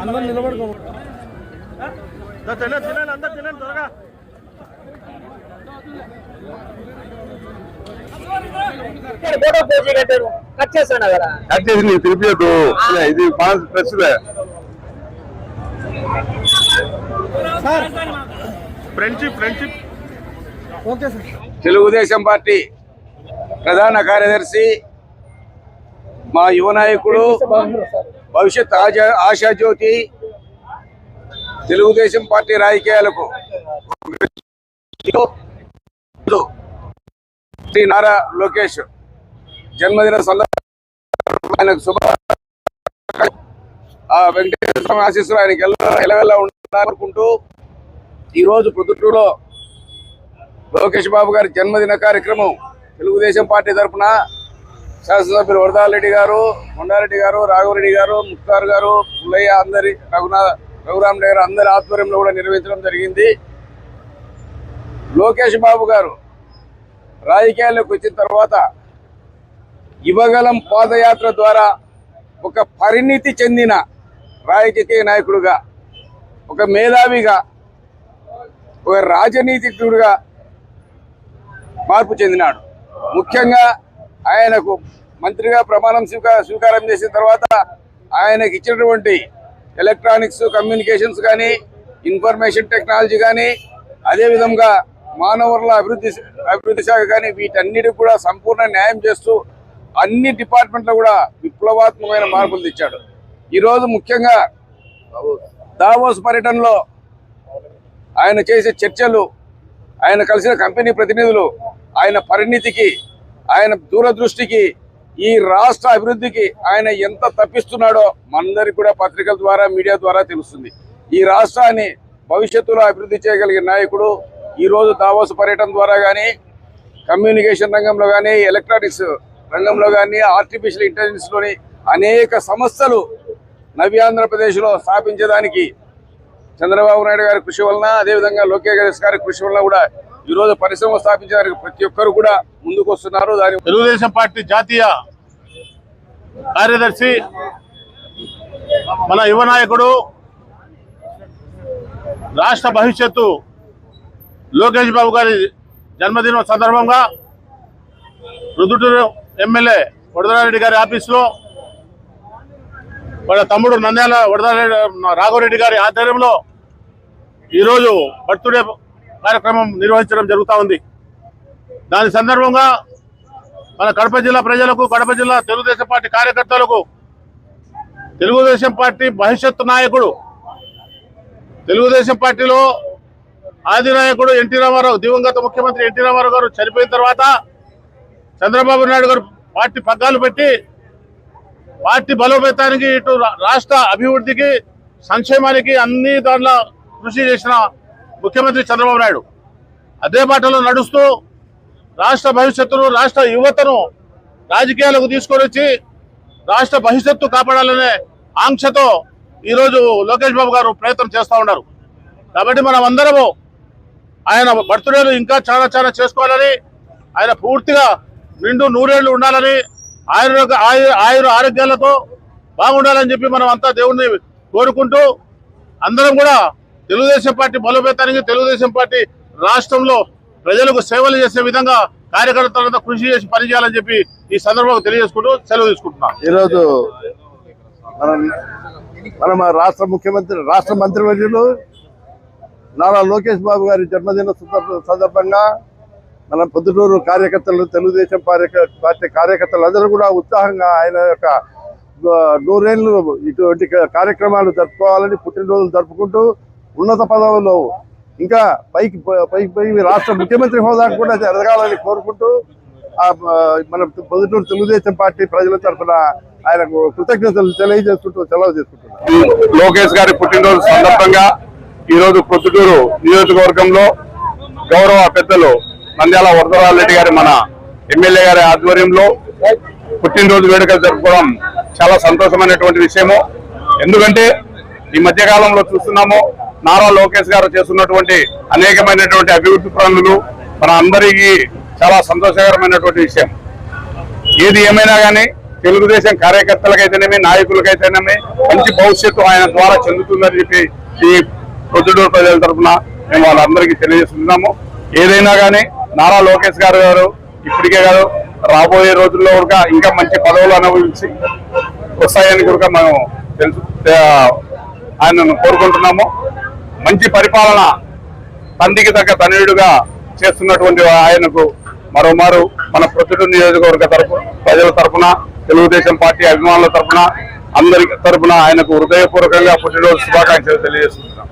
అందరు నిలబడుకో తినండి తినండి అందరు తినండి త్వరగా. ఫోటో పేజీ కట్టారు కట్ చేస్తాడు కదా? కట్ చేసి నీకు తిరిపియద్దు ఇది pans press friendship friendship okay sir. Telugu Desam party ప్రధాన కార్యదర్శి మా యువ నాయకుడు భవిష్యత్ ఆజా- ఆశాజ్యోతి తెలుగుదేశం పార్టీ రాజకీయాలకు శ్రీ నారా లోకేష్. జన్మదిన సందర్భంగా శుభ ఆ వెంకటేశ్వర స్వామి ఆశీస్సులు ఆయనకి ఎల్ల- ఉండాలనుకుంటూ ఈరోజు పొద్దుటూరులో లోకేష్ బాబు గారి జన్మదిన కార్యక్రమం తెలుగుదేశం పార్టీ తరఫున శాసనసభ్యులు వరదారెడ్డి గారు కొండారెడ్డి గారు రాఘవరెడ్డి గారు ముక్తార్ గారు పుల్లయ్య అందరి రఘునాథ్ రఘురామరెడ్డి గారు అందరి ఆధ్వర్యంలో కూడా నిర్వహించడం జరిగింది. లోకేష్ బాబు గారు రాజకీయాల్లోకి వచ్చిన తర్వాత యువగలం పాదయాత్ర ద్వారా ఒక పరిణితి చెందిన రాజకీయ నాయకుడుగా ఒక మేధావిగా ఒక రాజనీతిజ్ఞుడుగా మార్పు చెందినాడు. ముఖ్యంగా ఆయనకు మంత్రిగా ప్రమాణం స్వీకార స్వీకారం చేసిన తర్వాత ఆయనకి ఇచ్చినటువంటి ఎలక్ట్రానిక్స్ కమ్యూనికేషన్స్ కానీ ఇన్ఫర్మేషన్ టెక్నాలజీ కానీ అదేవిధంగా మానవర్ల అభివృద్ధి అభివృద్ధి శాఖ కానీ వీటన్నిటికి కూడా సంపూర్ణ న్యాయం చేస్తూ అన్ని డిపార్ట్మెంట్లో కూడా విప్లవాత్మకమైన మార్పులు తెచ్చాడు. ఈరోజు ముఖ్యంగా దావోస్ పర్యటనలో ఆయన చేసే చర్చలు ఆయన కలిసిన కంపెనీ ప్రతినిధులు ఆయన పరిణితికి ఆయన దూరదృష్టికి ఈ రాష్ట్ర అభివృద్ధికి ఆయన ఎంత తప్పిస్తున్నాడో మనందరికి కూడా పత్రికల ద్వారా మీడియా ద్వారా తెలుస్తుంది. ఈ రాష్ట్రాన్ని భవిష్యత్తులో అభివృద్ధి చేయగలిగిన నాయకుడు ఈ రోజు దావోస్ పర్యటన ద్వారా కానీ కమ్యూనికేషన్ రంగంలో కానీ ఎలక్ట్రానిక్స్ రంగంలో కానీ ఆర్టిఫిషియల్ ఇంటెలిజెన్స్లోని అనేక సంస్థలు నవ్యాంధ్రప్రదేశ్లో స్థాపించడానికి చంద్రబాబు నాయుడు గారి కృషి వలన అదేవిధంగా లోకేష్ గారి కృషి వలన కూడా ఈరోజు పరిశ్రమ స్థాపించడానికి ప్రతి ఒక్కరు కూడా ముందుకు వస్తున్నారు దాని తెలుగుదేశం పార్టీ జాతీయ కార్యదర్శి మన యువ నాయకుడు రాష్ట్ర భవిష్యత్తు లోకేష్ బాబు గారి జన్మదినం సందర్భంగా రుదుటూరు ఎమ్మెల్యే వరదరారెడ్డి గారి ఆఫీసులో వాళ్ళ తమ్ముడు నంద్యాల వరదరారెడ్డి రాఘవరెడ్డి గారి ఆధ్వర్యంలో ఈరోజు బర్త్డే కార్యక్రమం నిర్వహించడం జరుగుతూ ఉంది. దాని సందర్భంగా మన కడప జిల్లా ప్రజలకు కడప జిల్లా తెలుగుదేశం పార్టీ కార్యకర్తలకు తెలుగుదేశం పార్టీ భవిష్యత్తు నాయకుడు తెలుగుదేశం పార్టీలో ఆదినాయకుడు ఎన్టీ రామారావు దివంగత ముఖ్యమంత్రి ఎన్టీ రామారావు గారు చనిపోయిన తర్వాత చంద్రబాబు నాయుడు గారు పార్టీ పగ్గాలు పెట్టి పార్టీ బలోపేతానికి ఇటు రాష్ట్ర అభివృద్ధికి సంక్షేమానికి అన్ని దాంట్లో కృషి చేసిన ముఖ్యమంత్రి చంద్రబాబు నాయుడు. అదే బాటలో నడుస్తూ రాష్ట్ర భవిష్యత్తును రాష్ట్ర యువతను రాజకీయాలకు తీసుకొని వచ్చి రాష్ట్ర భవిష్యత్తు కాపాడాలనే ఆంక్షతో ఈరోజు లోకేష్ బాబు గారు ప్రయత్నం చేస్తూ ఉన్నారు. కాబట్టి మనం అందరము ఆయన బర్త్డేలు ఇంకా చాలా చాలా చేసుకోవాలని ఆయన పూర్తిగా నిండు నూరేళ్ళు ఉండాలని ఆయన ఆయుర ఆయుర ఆరోగ్యాలతో బాగుండాలని చెప్పి మనం అంతా దేవుణ్ణి కోరుకుంటూ అందరం కూడా తెలుగుదేశం పార్టీ బలోపేతానికి తెలుగుదేశం పార్టీ రాష్ట్రంలో ప్రజలకు సేవలు చేసే విధంగా కార్యకర్తలతో కృషి చేసి పనిచేయాలని చెప్పి ఈ సందర్భంగా తెలియజేసుకుంటూ సెలవు తీసుకుంటున్నాను ఈరోజు మనం మన రాష్ట్ర ముఖ్యమంత్రి రాష్ట్ర మంత్రివర్యులు నారా లోకేష్ బాబు గారి జన్మదిన సందర్భ- సందర్భంగా మన పొద్దుటూరు కార్యకర్తలు తెలుగుదేశం పార్టీ కార్యకర్తలు అందరూ కూడా ఉత్సాహంగా ఆయన యొక్క నూరేళ్ళు ఇటువంటి క- కార్యక్రమాలు జరుపుకోవాలని పుట్టినరోజులు జరుపుకుంటూ ఉన్నత పదవుల్లో ఇంకా పైకి పైకి పోయి రాష్ట్ర ముఖ్యమంత్రి హోదా కూడా జరగాలని కోరుకుంటూ మన పొద్దుటూరు తెలుగుదేశం పార్టీ ప్రజల తరఫున ఆయనకు కృతజ్ఞతలు తెలియజేసుకుంటూ సెలవు చేసుకుంటున్నాను. లోకేష్ గారి పుట్టినరోజు సందర్భంగా ఈరోజు రోజు ప్రొద్దుటూరు నియోజకవర్గంలో గౌరవ పెద్దలు నంద్యాల వరదరాజరెడ్డి గారి మన ఎమ్మెల్యే గారి ఆధ్వర్యంలో పుట్టినరోజు వేడుకలు జరుపుకోవడం చాలా సంతోషమైనటువంటి విషయము. ఎందుకంటే ఈ మధ్య కాలంలో చూస్తున్నాము నారా లోకేష్ గారు చేస్తున్నటువంటి అనేకమైనటువంటి అభివృద్ధి పనులు మన అందరికీ చాలా సంతోషకరమైనటువంటి విషయం. ఏది ఏమైనా కానీ తెలుగుదేశం కార్యకర్తలకైతేనేమి నాయకులకైతేనేమి మంచి భవిష్యత్తు ఆయన ద్వారా చెందుతుందని చెప్పి ఈ ప్రొద్దుటూరు ప్రజల తరఫున మేము వాళ్ళందరికీ తెలియజేస్తున్నాము. ఏదైనా కానీ నారా లోకేష్ గారు గారు ఇప్పటికే కాదు రాబోయే రోజుల్లో కూడా ఇంకా మంచి పదవులు అనుభవించి వస్తాయని కూడా మనం తెలుసు ఆయనను కోరుకుంటున్నాము. మంచి పరిపాలన తండ్రికి తగ్గ తనయుడుగా చేస్తున్నటువంటి ఆయనకు మరోమారు మన ప్రొద్దుటూరు నియోజకవర్గ తరఫు ప్రజల తరఫున తెలుగుదేశం పార్టీ అభిమానుల తరఫున అందరి తరఫున ఆయనకు హృదయపూర్వకంగా పుట్టినరోజు శుభాకాంక్షలు తెలియజేస్తున్నాం